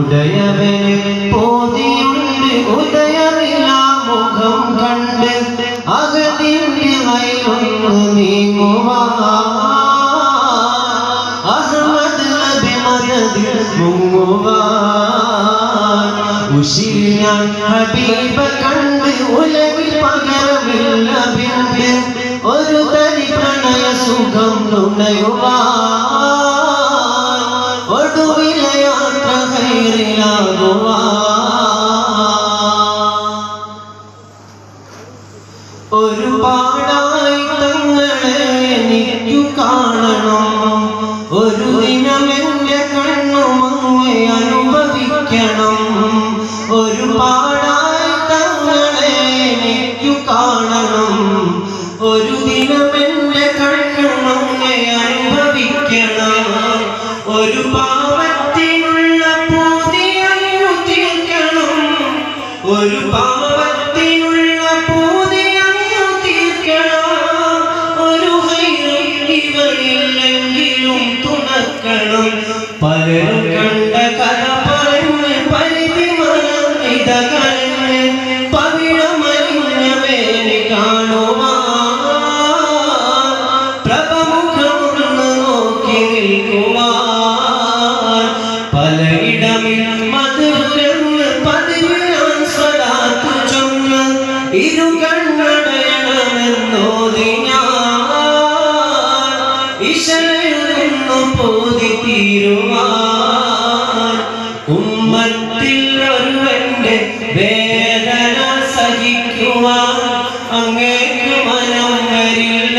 ഉദയവനെ പോതിയുണ്ട് ഉദയമില്ല മുഖം കണ്ട് അകതിന്റെ വയലൊന്ന് നീങ്ങുവാൻ. അഹമ്മദ് നബി മദദിൽ മുങ്ങുവാൻ. ഉശിരിയാൻ ഹബീബ എനിക്കു കാണണം. ഒരു ദിനം എന്റെ കണ്ണുമങ്ങെ അനുഭവിക്കണം. ഒരുപാടായി ഇശലയുന്നു പോതി തീരുവാൻ. ഉമ്മത്തിൽ ഒരുവന്റെ വേദന സഹിക്കുവാൻ അങ്ങേക്ക് മനം വരില്ല.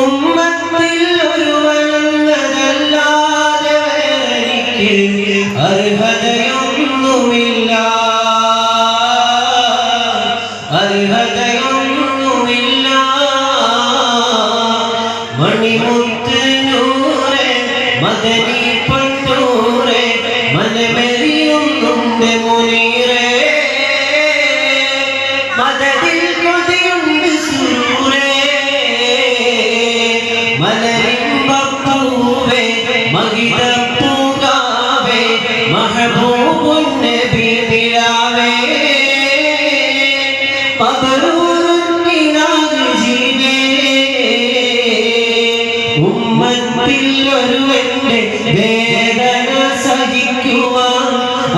ഉമ്മത്തിൽ ഒരുവനല്ലാതെ എനിക്ക് അർഹതയൊന്നുമില്ല മദനി പണ്ടൂറെ മനമെറിയുന്നുണ്ട് മുനീറേ. മദതിൽ കൊതിയുണ്ട് സൂരേ മലരിമ്പൂവേ മകിതപ്പൂകാവേ മഹബൂബുൻ നബി നിലാവേ പകരൂരുൻ ഉമ്മത്തിൽ ഒരുവന്റെ വേദന സഹിക്കുവാൻ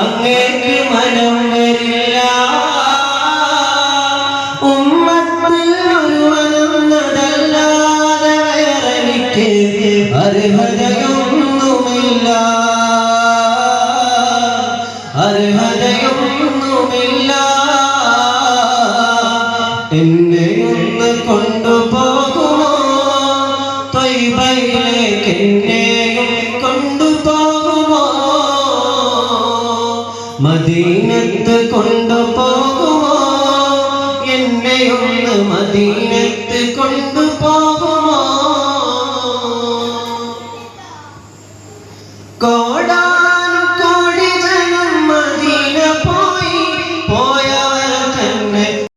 അങ്ങേക്ക് മനം വരില്ല. ഉമ്മത്തിൽ ഒരുവനെന്നതല്ലാതെ വേറെനിക്ക് അർഹതയൊന്നുമില്ല. അർഹതയൊന്നുമില്ല. എന്നെ മദീനത്ത് കൊണ്ടുപോകുമോ? എന്നെയൊന്ന് കൊണ്ടുപോകുമോ